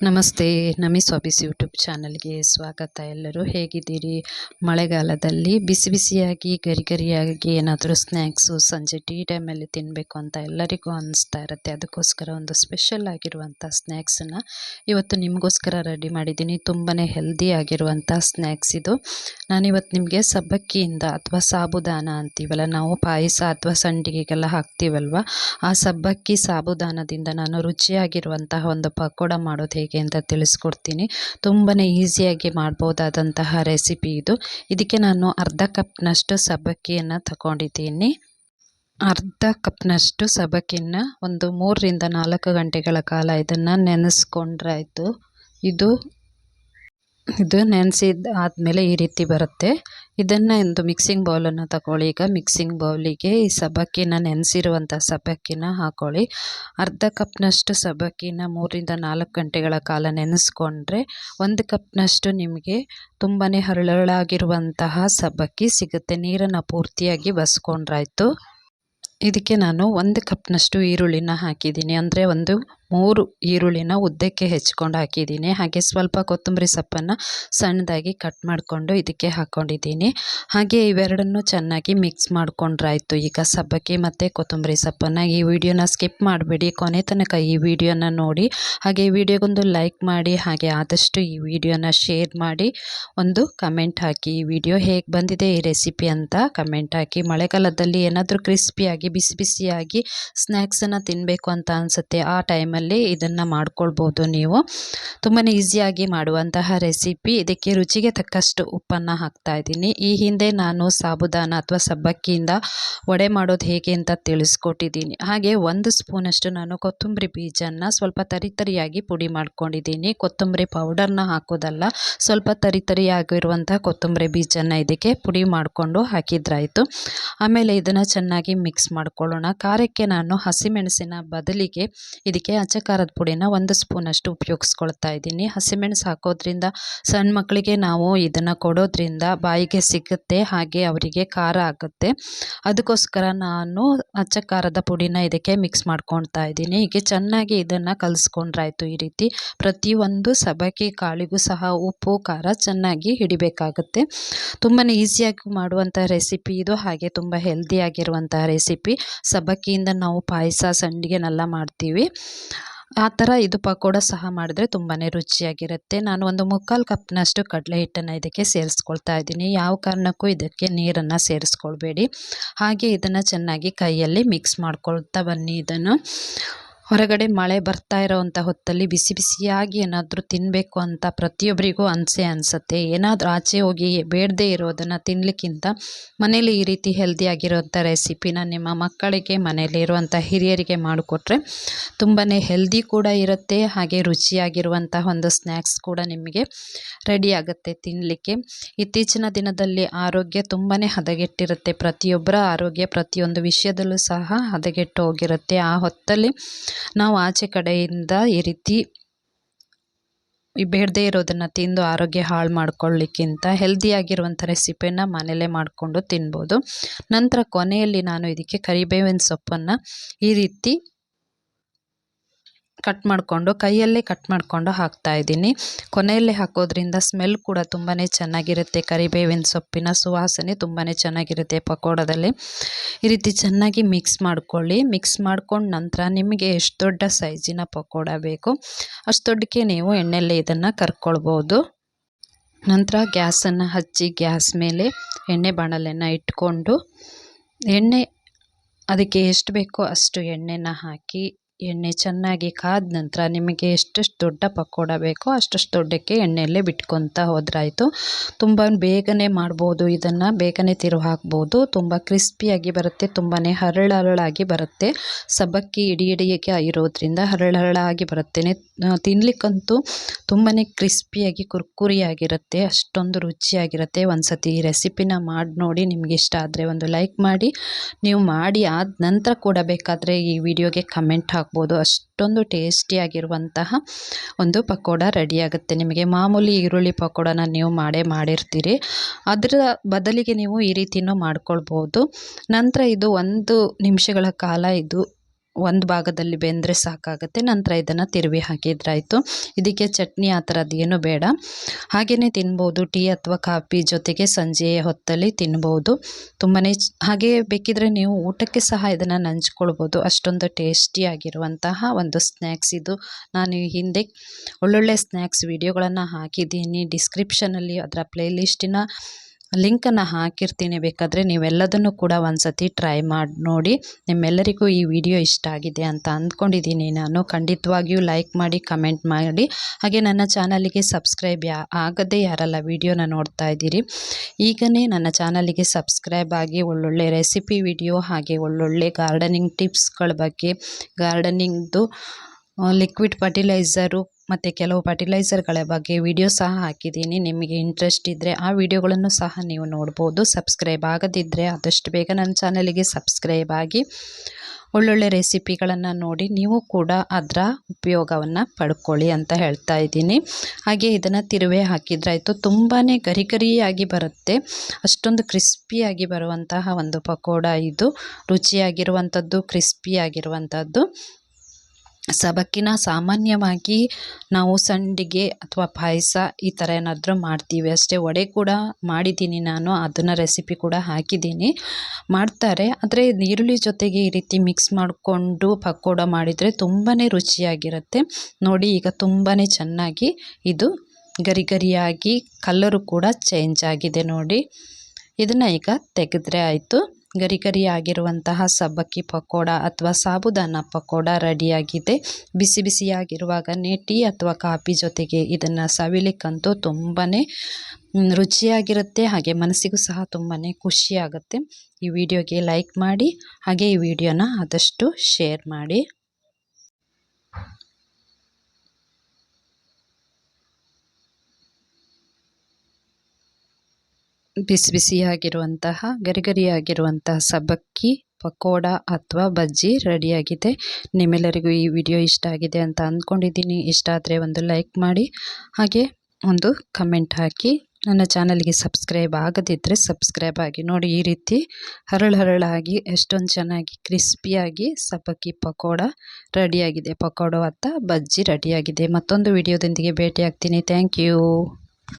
ನಮಸ್ತೆ, ನಮಿ ಸ್ವಾಬಿಸ್ ಯೂಟ್ಯೂಬ್ ಚಾನಲ್ಗೆ ಸ್ವಾಗತ ಎಲ್ಲರೂ. ಹೇಗಿದ್ದೀರಿ? ಮಳೆಗಾಲದಲ್ಲಿ ಬಿಸಿ ಬಿಸಿಯಾಗಿ ಗರಿ ಗರಿಯಾಗಿ ಏನಾದರೂ ಸ್ನ್ಯಾಕ್ಸು ಸಂಜೆ ಟೀ ಟೈಮಲ್ಲಿ ತಿನ್ನಬೇಕು ಅಂತ ಎಲ್ಲರಿಗೂ ಅನಿಸ್ತಾ ಇರುತ್ತೆ. ಅದಕ್ಕೋಸ್ಕರ ಒಂದು ಸ್ಪೆಷಲ್ ಆಗಿರುವಂಥ ಸ್ನ್ಯಾಕ್ಸನ್ನು ಇವತ್ತು ನಿಮಗೋಸ್ಕರ ರೆಡಿ ಮಾಡಿದ್ದೀನಿ. ತುಂಬಾ ಹೆಲ್ದಿ ಆಗಿರುವಂಥ ಸ್ನ್ಯಾಕ್ಸ್ ಇದು. ನಾನಿವತ್ತು ನಿಮಗೆ ಸಬ್ಬಕ್ಕಿಯಿಂದ ಅಥವಾ ಸಾಬುದಾನ ಅಂತೀವಲ್ಲ, ನಾವು ಪಾಯಸ ಅಥವಾ ಸಂಡಿಗೆಗೆಲ್ಲ ಹಾಕ್ತೀವಲ್ವ, ಆ ಸಬ್ಬಕ್ಕಿ ಸಾಬುದಾನದಿಂದ ನಾನು ರುಚಿಯಾಗಿರುವಂತಹ ಒಂದು ಪಕೋಡ ಮಾಡೋದು ಅಂತ ತಿಳಿಸ್ಕೊಡ್ತೀನಿ. ತುಂಬಾ ಈಸಿಯಾಗಿ ಮಾಡ್ಬೋದಾದಂತಹ ರೆಸಿಪಿ ಇದು. ಇದಕ್ಕೆ ನಾನು ಅರ್ಧ ಕಪ್ನಷ್ಟು ಸಬ್ಬಕ್ಕಿಯನ್ನು ತಗೊಂಡಿದ್ದೀನಿ ಅರ್ಧ ಕಪ್ನಷ್ಟು ಸಬ್ಬಕ್ಕಿನ ಒಂದು ಮೂರರಿಂದ ನಾಲ್ಕು ಗಂಟೆಗಳ ಕಾಲ ಇದನ್ನು ನೆನೆಸ್ಕೊಂಡ್ರಾಯ್ತು ಇದು ಇದು ನೆನೆಸಿದ ಆದಮೇಲೆ ಈ ರೀತಿ ಬರುತ್ತೆ. ಇದನ್ನು ಒಂದು ಮಿಕ್ಸಿಂಗ್ ಬೌಲನ್ನು ತಗೊಳ್ಳಿ ಈಗ ಮಿಕ್ಸಿಂಗ್ ಬೌಲಿಗೆ ಈ ಸಬ್ಬಕ್ಕಿನ ನೆನೆಸಿರುವಂಥ ಸಬ್ಬಕ್ಕಿನ ಹಾಕ್ಕೊಳ್ಳಿ ಅರ್ಧ ಕಪ್ನಷ್ಟು ಸಬ್ಬಕ್ಕಿನ ಮೂರರಿಂದ ನಾಲ್ಕು ಗಂಟೆಗಳ ಕಾಲ ನೆನೆಸ್ಕೊಂಡ್ರೆ ಒಂದು ಕಪ್ನಷ್ಟು ನಿಮಗೆ ತುಂಬಾ ಹರಳಾಗಿರುವಂತಹ ಸಬ್ಬಕ್ಕಿ ಸಿಗುತ್ತೆ. ನೀರನ್ನು ಪೂರ್ತಿಯಾಗಿ ಬಸ್ಕೊಂಡ್ರಾಯ್ತು. ಇದಕ್ಕೆ ನಾನು ಒಂದು ಕಪ್ನಷ್ಟು ಈರುಳ್ಳಿನ ಹಾಕಿದ್ದೀನಿ. ಅಂದರೆ ಒಂದು ಮೂರು ಈರುಳ್ಳಿನ ಉದ್ದಕ್ಕೆ ಹೆಚ್ಕೊಂಡು ಹಾಕಿದ್ದೀನಿ. ಹಾಗೆ ಸ್ವಲ್ಪ ಕೊತ್ತಂಬರಿ ಸೊಪ್ಪನ್ನು ಸಣ್ಣದಾಗಿ ಕಟ್ ಮಾಡಿಕೊಂಡು ಇದಕ್ಕೆ ಹಾಕ್ಕೊಂಡಿದ್ದೀನಿ ಹಾಗೆ ಇವೆರಡನ್ನು ಚೆನ್ನಾಗಿ ಮಿಕ್ಸ್ ಮಾಡಿಕೊಂಡ್ರಾಯ್ತು. ಈಗ ಸಬ್ಬಕ್ಕಿ ಮತ್ತು ಕೊತ್ತಂಬರಿ ಸೊಪ್ಪನ್ನು ಈ ವಿಡಿಯೋನ ಸ್ಕಿಪ್ ಮಾಡಬೇಡಿ. ಕೊನೆ ತನಕ ಈ ವಿಡಿಯೋನ ನೋಡಿ. ಹಾಗೆ ಈ ವಿಡಿಯೋಗೊಂದು ಲೈಕ್ ಮಾಡಿ, ಹಾಗೆ ಆದಷ್ಟು ಈ ವಿಡಿಯೋನ ಶೇರ್ ಮಾಡಿ. ಒಂದು ಕಮೆಂಟ್ ಹಾಕಿ. ಈ ವಿಡಿಯೋ ಹೇಗೆ ಬಂದಿದೆ, ಈ ರೆಸಿಪಿ ಅಂತ ಕಮೆಂಟ್ ಹಾಕಿ. ಮಳೆಗಾಲದಲ್ಲಿ ಏನಾದರೂ ಕ್ರಿಸ್ಪಿಯಾಗಿ ಬಿಸಿ ಬಿಸಿಯಾಗಿ ಸ್ನ್ಯಾಕ್ಸನ್ನು ತಿನ್ನಬೇಕು ಅಂತ ಅನಿಸುತ್ತೆ. ಆ ಟೈಮಲ್ಲಿ ಇದನ್ನು ಮಾಡ್ಕೊಳ್ಬೋದು ನೀವು. ತುಂಬಾ ಈಸಿಯಾಗಿ ಮಾಡುವಂತಹ ರೆಸಿಪಿ. ಇದಕ್ಕೆ ರುಚಿಗೆ ತಕ್ಕಷ್ಟು ಉಪ್ಪನ್ನು ಹಾಕ್ತಾ ಇದ್ದೀನಿ. ಈ ಹಿಂದೆ ನಾನು ಸಾಬುದಾನ ಅಥವಾ ಸಬ್ಬಕ್ಕಿಯಿಂದ ವಡೆ ಮಾಡೋದು ಹೇಗೆ ಅಂತ ತಿಳಿಸ್ಕೊಟ್ಟಿದ್ದೀನಿ. ಹಾಗೆ ಒಂದು ಸ್ಪೂನಷ್ಟು ನಾನು ಕೊತ್ತಂಬರಿ ಬೀಜನ ಸ್ವಲ್ಪ ತರಿತರಿಯಾಗಿ ಪುಡಿ ಮಾಡ್ಕೊಂಡಿದ್ದೀನಿ. ಕೊತ್ತಂಬರಿ ಪೌಡರ್ನ ಹಾಕೋದಲ್ಲ, ಸ್ವಲ್ಪ ತರಿತರಿಯಾಗಿರುವಂಥ ಕೊತ್ತಂಬರಿ ಬೀಜನ ಇದಕ್ಕೆ ಪುಡಿ ಮಾಡಿಕೊಂಡು ಹಾಕಿದ್ರಾಯಿತು. ಆಮೇಲೆ ಇದನ್ನು ಚೆನ್ನಾಗಿ ಮಿಕ್ಸ್ ಮಾಡ್ಕೊಳ್ಳೋಣ. ಖಾರಕ್ಕೆ ನಾನು ಹಸಿಮೆಣಸಿನ ಬದಲಿಗೆ ಇದಕ್ಕೆ ಅಚ್ಚ ಖಾರದ ಪುಡಿನ ಒಂದು ಸ್ಪೂನಷ್ಟು ಉಪಯೋಗಿಸ್ಕೊಳ್ತಾ ಇದ್ದೀನಿ. ಹಸಿಮೆಣಸು ಹಾಕೋದ್ರಿಂದ ಸಣ್ಣ ಮಕ್ಕಳಿಗೆ ನಾವು ಇದನ್ನು ಕೊಡೋದ್ರಿಂದ ಬಾಯಿಗೆ ಸಿಗುತ್ತೆ, ಹಾಗೆ ಅವರಿಗೆ ಖಾರ ಆಗುತ್ತೆ. ಅದಕ್ಕೋಸ್ಕರ ನಾನು ಅಚ್ಚ ಖಾರದ ಪುಡಿನ ಇದಕ್ಕೆ ಮಿಕ್ಸ್ ಮಾಡ್ಕೊಳ್ತಾ ಇದ್ದೀನಿ. ಹೀಗೆ ಚೆನ್ನಾಗಿ ಇದನ್ನು ಕಲಿಸ್ಕೊಂಡ್ರಾಯ್ತು ಈ ರೀತಿ. ಪ್ರತಿಯೊಂದು ಸಬಕಿ ಕಾಳಿಗೂ ಸಹ ಉಪ್ಪು, ಖಾರ ಚೆನ್ನಾಗಿ ಹಿಡಿಬೇಕಾಗುತ್ತೆ. ತುಂಬಾ ಈಸಿಯಾಗಿ ಮಾಡುವಂಥ ರೆಸಿಪಿ ಇದು. ಹಾಗೆ ತುಂಬ ಹೆಲ್ದಿಯಾಗಿರುವಂಥ ರೆಸಿಪಿ. ಸಬಕ್ಕಿಯಿಂದ ನಾವು ಪಾಯಸ, ಸಂಡಿಗೆನೆಲ್ಲ ಮಾಡ್ತೀವಿ. ಆ ಥರ ಇದು ಪಕೋಡ ಸಹ ಮಾಡಿದ್ರೆ ತುಂಬಾ ರುಚಿಯಾಗಿರುತ್ತೆ. ನಾನು ಒಂದು ಮುಕ್ಕಾಲು ಕಪ್ನಷ್ಟು ಕಡಲೆ ಹಿಟ್ಟನ್ನು ಇದಕ್ಕೆ ಸೇರಿಸ್ಕೊಳ್ತಾ ಇದ್ದೀನಿ. ಯಾವ ಕಾರಣಕ್ಕೂ ಇದಕ್ಕೆ ನೀರನ್ನು ಸೇರಿಸ್ಕೊಳ್ಬೇಡಿ. ಹಾಗೆ ಇದನ್ನು ಚೆನ್ನಾಗಿ ಕೈಯಲ್ಲಿ ಮಿಕ್ಸ್ ಮಾಡ್ಕೊಳ್ತಾ ಬನ್ನಿ ಇದನ್ನು. ಹೊರಗಡೆ ಮಳೆ ಬರ್ತಾ ಇರೋವಂಥ ಹೊತ್ತಲ್ಲಿ ಬಿಸಿ ಬಿಸಿಯಾಗಿ ಏನಾದರೂ ತಿನ್ನಬೇಕು ಅಂತ ಪ್ರತಿಯೊಬ್ಬರಿಗೂ ಅನಿಸೆ ಅನಿಸುತ್ತೆ. ಏನಾದರೂ ಆಚೆ ಹೋಗಿ ಬೇಡದೇ ಇರೋದನ್ನು ತಿನ್ನಲಿಕ್ಕಿಂತ ಮನೇಲಿ ಈ ರೀತಿ ಹೆಲ್ದಿಯಾಗಿರೋಂಥ ರೆಸಿಪಿನ ನಿಮ್ಮ ಮಕ್ಕಳಿಗೆ, ಮನೇಲಿ ಇರುವಂಥ ಹಿರಿಯರಿಗೆ ಮಾಡಿಕೊಟ್ರೆ ತುಂಬಾ ಹೆಲ್ದಿ ಕೂಡ ಇರುತ್ತೆ, ಹಾಗೆ ರುಚಿಯಾಗಿರುವಂಥ ಒಂದು ಸ್ನ್ಯಾಕ್ಸ್ ಕೂಡ ನಿಮಗೆ ರೆಡಿ ಆಗುತ್ತೆ ತಿನ್ನಲಿಕ್ಕೆ ಇತ್ತೀಚಿನ ದಿನದಲ್ಲಿ ಆರೋಗ್ಯ ತುಂಬಾ ಹದಗೆಟ್ಟಿರುತ್ತೆ. ಪ್ರತಿಯೊಬ್ಬರ ಆರೋಗ್ಯ ಪ್ರತಿಯೊಂದು ವಿಷಯದಲ್ಲೂ ಸಹ ಹದಗೆಟ್ಟು ಹೋಗಿರುತ್ತೆ. ಆ ಹೊತ್ತಲ್ಲಿ ನಾವು ಆಚೆ ಕಡೆಯಿಂದ ಈ ರೀತಿ ಬೇಡದೇ ಇರೋದನ್ನು ತಿಂದು ಆರೋಗ್ಯ ಹಾಳು ಮಾಡ್ಕೊಳ್ಳಿಕ್ಕಿಂತ ಹೆಲ್ದಿಯಾಗಿರುವಂಥ ರೆಸಿಪಿನ ಮನೆಯಲ್ಲೇ ಮಾಡಿಕೊಂಡು ತಿನ್ಬೋದು. ನಂತರ ಕೊನೆಯಲ್ಲಿ ನಾನು ಇದಕ್ಕೆ ಕರಿಬೇವಿನ ಸೊಪ್ಪನ್ನು ಈ ರೀತಿ ಕಟ್ ಮಾಡಿಕೊಂಡು, ಕೈಯಲ್ಲೇ ಕಟ್ ಮಾಡಿಕೊಂಡು ಹಾಕ್ತಾ ಇದ್ದೀನಿ. ಕೊನೆಯಲ್ಲಿ ಹಾಕೋದ್ರಿಂದ ಸ್ಮೆಲ್ ಕೂಡ ತುಂಬಾ ಚೆನ್ನಾಗಿರುತ್ತೆ. ಕರಿಬೇವಿನ ಸೊಪ್ಪಿನ ಸುವಾಸನೆ ತುಂಬಾ ಚೆನ್ನಾಗಿರುತ್ತೆ ಪಕೋಡದಲ್ಲಿ. ಈ ರೀತಿ ಚೆನ್ನಾಗಿ ಮಿಕ್ಸ್ ಮಾಡ್ಕೊಳ್ಳಿ. ಮಿಕ್ಸ್ ಮಾಡ್ಕೊಂಡು ನಂತರ ನಿಮಗೆ ಎಷ್ಟು ದೊಡ್ಡ ಸೈಜಿನ ಪಕೋಡ ಬೇಕು, ಅಷ್ಟು ದೊಡ್ಡಕ್ಕೆ ನೀವು ಎಣ್ಣೆಯಲ್ಲಿ ಇದನ್ನು ಕರ್ಕೊಳ್ಬೋದು. ನಂತರ ಗ್ಯಾಸನ್ನು ಹಚ್ಚಿ, ಗ್ಯಾಸ್ ಮೇಲೆ ಎಣ್ಣೆ ಬಾಣಲೆಯನ್ನು ಇಟ್ಕೊಂಡು, ಎಣ್ಣೆ, ಅದಕ್ಕೆ ಎಷ್ಟು ಬೇಕೋ ಅಷ್ಟು ಎಣ್ಣೆನ ಹಾಕಿ ಎಣ್ಣೆ ಚೆನ್ನಾಗಿ ಕಾದ ನಂತರ ನಿಮಗೆ ಎಷ್ಟೆಷ್ಟು ದೊಡ್ಡ ಪಕೋಡ ಬೇಕೋ ಅಷ್ಟಷ್ಟು ದೊಡ್ಡಕ್ಕೆ ಎಣ್ಣೆಯಲ್ಲೇ ಬಿಟ್ಕೊತಾ ಹೋದ್ರಾಯಿತು. ತುಂಬ ಬೇಗನೆ ಮಾಡ್ಬೋದು, ಇದನ್ನು ಬೇಗನೆ ತಿರು ಹಾಕ್ಬೋದು. ತುಂಬ ಕ್ರಿಸ್ಪಿಯಾಗಿ ಬರುತ್ತೆ ತುಂಬಾ ಹರಳು ಹರಳಾಗಿ ಬರುತ್ತೆ. ಸಬ್ಬಕ್ಕಿ ಇಡಿ ಇಡಿಯಕ್ಕೆ ಇರೋದ್ರಿಂದ ಹರಳು ಹರಳಾಗಿ ಬರುತ್ತೆ. ತಿನ್ನಲಿಕ್ಕಂತೂ ತುಂಬಾ ಕ್ರಿಸ್ಪಿಯಾಗಿ ಕುರ್ಕುರಿಯಾಗಿರುತ್ತೆ, ಅಷ್ಟೊಂದು ರುಚಿಯಾಗಿರುತ್ತೆ. ಒಂದು ಸತಿ ಈ ರೆಸಿಪಿನ ಮಾಡಿ ನೋಡಿ ನಿಮಗೆ ಇಷ್ಟ ಆದರೆ ಒಂದು ಲೈಕ್ ಮಾಡಿ. ನೀವು ಮಾಡಿ ಆದ ನಂತರ ಕೂಡ ಬೇಕಾದರೆ ಈ ವಿಡಿಯೋಗೆ ಕಮೆಂಟ್ ಹಾಕಿ ಹಾಕ್ಬೋದು ಅಷ್ಟೊಂದು ಟೇಸ್ಟಿಯಾಗಿರುವಂತಹ ಒಂದು ಪಕೋಡ ರೆಡಿಯಾಗುತ್ತೆ ನಿಮಗೆ. ಮಾಮೂಲಿ ಈರುಳ್ಳಿ ಪಕೋಡನ ನೀವು ಮಾಡೇ ಮಾಡಿರ್ತೀರಿ. ಅದರ ಬದಲಿಗೆ ನೀವು ಈ ರೀತಿಯೂ ಮಾಡ್ಕೊಳ್ಬೋದು. ನಂತರ ಇದು ಒಂದು ನಿಮಿಷಗಳ ಕಾಲ ಇದು ಒಂದು ಭಾಗದಲ್ಲಿ ಬೆಂದರೆ ಸಾಕಾಗುತ್ತೆ, ನಂತರ ಇದನ್ನು ತಿರುವಿ ಹಾಕಿದ್ರಾಯಿತು. ಇದಕ್ಕೆ ಚಟ್ನಿ ಆ ಥರದ್ದು ಏನು ಬೇಡ. ಹಾಗೆಯೇ ತಿನ್ಬೋದು, ಟೀ ಅಥವಾ ಕಾಫಿ ಜೊತೆಗೆ ಸಂಜೆಯ ಹೊತ್ತಲ್ಲಿ ತಿನ್ಬೋದು. ತುಂಬಾ ಹಾಗೆ ಬೇಕಿದ್ರೆ ನೀವು ಊಟಕ್ಕೆ ಸಹ ಇದನ್ನು ನಂಚ್ಕೊಳ್ಬೋದು. ಅಷ್ಟೊಂದು ಟೇಸ್ಟಿಯಾಗಿರುವಂತಹ ಒಂದು ಸ್ನ್ಯಾಕ್ಸ್ ಇದು. ನಾನು ಹಿಂದೆ ಒಳ್ಳೊಳ್ಳೆ ಸ್ನ್ಯಾಕ್ಸ್ ವಿಡಿಯೋಗಳನ್ನು ಹಾಕಿದ್ದೀನಿ. ಡಿಸ್ಕ್ರಿಪ್ಷನಲ್ಲಿ ಅದರ ಪ್ಲೇಲಿಸ್ಟಿನ ಲಿಂಕನ್ನು ಹಾಕಿರ್ತೀನಿ ಬೇಕಾದರೆ ನೀವೆಲ್ಲದನ್ನು ಕೂಡ ಒಂದು ಸತಿ ಟ್ರೈ ಮಾಡಿ ನೋಡಿ. ನಿಮ್ಮೆಲ್ಲರಿಗೂ ಈ ವಿಡಿಯೋ ಇಷ್ಟ ಆಗಿದೆ ಅಂತ ಅಂದ್ಕೊಂಡಿದ್ದೀನಿ ನಾನು. ಖಂಡಿತವಾಗಿಯೂ ಲೈಕ್ ಮಾಡಿ, ಕಮೆಂಟ್ ಮಾಡಿ. ಹಾಗೆ ನನ್ನ ಚಾನಲಿಗೆ ಸಬ್ಸ್ಕ್ರೈಬ್ ಯಾ, ಆಗದೇ ಯಾರಲ್ಲ ವಿಡಿಯೋನ ನೋಡ್ತಾ ಇದ್ದೀರಿ, ಈಗನೇ ನನ್ನ ಚಾನಲಿಗೆ ಸಬ್ಸ್ಕ್ರೈಬ್ ಆಗಿ ಒಳ್ಳೊಳ್ಳೆ ರೆಸಿಪಿ ವಿಡಿಯೋ ಹಾಗೆ ಒಳ್ಳೊಳ್ಳೆ ಗಾರ್ಡನಿಂಗ್ ಟಿಪ್ಸ್ಗಳ ಬಗ್ಗೆ, ಗಾರ್ಡನಿಂಗ್ದು ಲಿಕ್ವಿಡ್ ಫರ್ಟಿಲೈಸರು ಮತ್ತು ಕೆಲವು ಫರ್ಟಿಲೈಸರ್ಗಳ ಬಗ್ಗೆ ವಿಡಿಯೋ ಸಹ ಹಾಕಿದ್ದೀನಿ. ನಿಮಗೆ ಇಂಟ್ರೆಸ್ಟ್ ಇದ್ದರೆ ಆ ವಿಡಿಯೋಗಳನ್ನು ಸಹ ನೀವು ನೋಡ್ಬೋದು. ಸಬ್ಸ್ಕ್ರೈಬ್ ಆಗದಿದ್ದರೆ ಆದಷ್ಟು ಬೇಗ ನನ್ನ ಚಾನಲಿಗೆ ಸಬ್ಸ್ಕ್ರೈಬ್ ಆಗಿ ಒಳ್ಳೊಳ್ಳೆ ರೆಸಿಪಿಗಳನ್ನು ನೋಡಿ ನೀವು ಕೂಡ ಅದರ ಉಪಯೋಗವನ್ನು ಪಡ್ಕೊಳ್ಳಿ ಅಂತ ಹೇಳ್ತಾ ಇದ್ದೀನಿ. ಹಾಗೆ ಇದನ್ನು ತಿರುವೆ ಹಾಕಿದ್ರಾಯಿತು ತುಂಬಾ ಗರಿ ಗರಿಯಾಗಿ ಬರುತ್ತೆ. ಅಷ್ಟೊಂದು ಕ್ರಿಸ್ಪಿಯಾಗಿ ಬರುವಂತಹ ಒಂದು ಪಕೋಡ ಇದು. ರುಚಿಯಾಗಿರುವಂಥದ್ದು ಕ್ರಿಸ್ಪಿಯಾಗಿರುವಂಥದ್ದು ಸಬಕ್ಕಿನ ಸಾಮಾನ್ಯವಾಗಿ ನಾವು ಸಂಡಿಗೆ ಅಥವಾ ಪಾಯಸ ಈ ಥರ ಏನಾದರೂ ಮಾಡ್ತೀವಿ. ಅಷ್ಟೇ ವಡೆ ಕೂಡ ಮಾಡಿದ್ದೀನಿ ನಾನು, ಅದನ್ನು ರೆಸಿಪಿ ಕೂಡ ಹಾಕಿದ್ದೀನಿ. ಮಾಡ್ತಾರೆ. ಆದರೆ ಈರುಳ್ಳಿ ಜೊತೆಗೆ ಈ ರೀತಿ ಮಿಕ್ಸ್ ಮಾಡಿಕೊಂಡು ಪಕೋಡ ಮಾಡಿದರೆ ತುಂಬಾ ರುಚಿಯಾಗಿರುತ್ತೆ. ನೋಡಿ, ಈಗ ತುಂಬಾ ಚೆನ್ನಾಗಿ ಇದು ಗರಿ ಗರಿಯಾಗಿ ಕಲ್ಲರು ಕೂಡ ಚೇಂಜ್ ಆಗಿದೆ ನೋಡಿ. ಇದನ್ನು ಈಗ ತೆಗೆದ್ರೆ ಆಯಿತು. ಗರಿ ಗರಿಯಾಗಿರುವಂತಹ ಸಬ್ಬಕ್ಕಿ ಪಕೋಡ ಅಥವಾ ಸಾಬುದಾನ ಪಕೋಡ ರೆಡಿಯಾಗಿದೆ. ಬಿಸಿ ಬಿಸಿಯಾಗಿರುವಾಗನೇ ಟೀ ಅಥವಾ ಕಾಫಿ ಜೊತೆಗೆ ಇದನ್ನು ಸವಿಲಿಕ್ಕಂತೂ ತುಂಬಾ ರುಚಿಯಾಗಿರುತ್ತೆ, ಹಾಗೆ ಮನಸ್ಸಿಗೂ ಸಹ ತುಂಬಾ ಖುಷಿಯಾಗುತ್ತೆ. ಈ ವಿಡಿಯೋಗೆ ಲೈಕ್ ಮಾಡಿ, ಹಾಗೆ ಈ ವಿಡಿಯೋನ ಆದಷ್ಟು ಶೇರ್ ಮಾಡಿ. ಬಿಸಿ ಬಿಸಿಯಾಗಿರುವಂತಹ, ಗರಿಗರಿಯಾಗಿರುವಂತಹ ಸಬ್ಬಕ್ಕಿ, ಪಕೋಡ ಅಥವಾ ಬಜ್ಜಿ ರೆಡಿಯಾಗಿದೆ. ನಿಮ್ಮೆಲ್ಲರಿಗೂ ಈ ವಿಡಿಯೋ ಇಷ್ಟ ಆಗಿದೆ ಅಂತ ಅಂದ್ಕೊಂಡಿದ್ದೀನಿ. ಇಷ್ಟ ಆದರೆ ಒಂದು ಲೈಕ್ ಮಾಡಿ, ಹಾಗೆ ಒಂದು ಕಮೆಂಟ್ ಹಾಕಿ. ನನ್ನ ಚಾನಲ್ಗೆ ಸಬ್ಸ್ಕ್ರೈಬ್ ಆಗದಿದ್ದರೆ ಸಬ್ಸ್ಕ್ರೈಬ್ ಆಗಿ. ನೋಡಿ ಈ ರೀತಿ ಹರಳು ಹರಳಾಗಿ ಎಷ್ಟೊಂದು ಚೆನ್ನಾಗಿ ಕ್ರಿಸ್ಪಿಯಾಗಿ ಸಬ್ಬಕ್ಕಿ, ಪಕೋಡ ರೆಡಿಯಾಗಿದೆ. ಪಕೋಡ ಅಥವಾ ಬಜ್ಜಿ ರೆಡಿಯಾಗಿದೆ. ಮತ್ತೊಂದು ವಿಡಿಯೋದೊಂದಿಗೆ ಭೇಟಿಯಾಗ್ತೀನಿ. Thank you.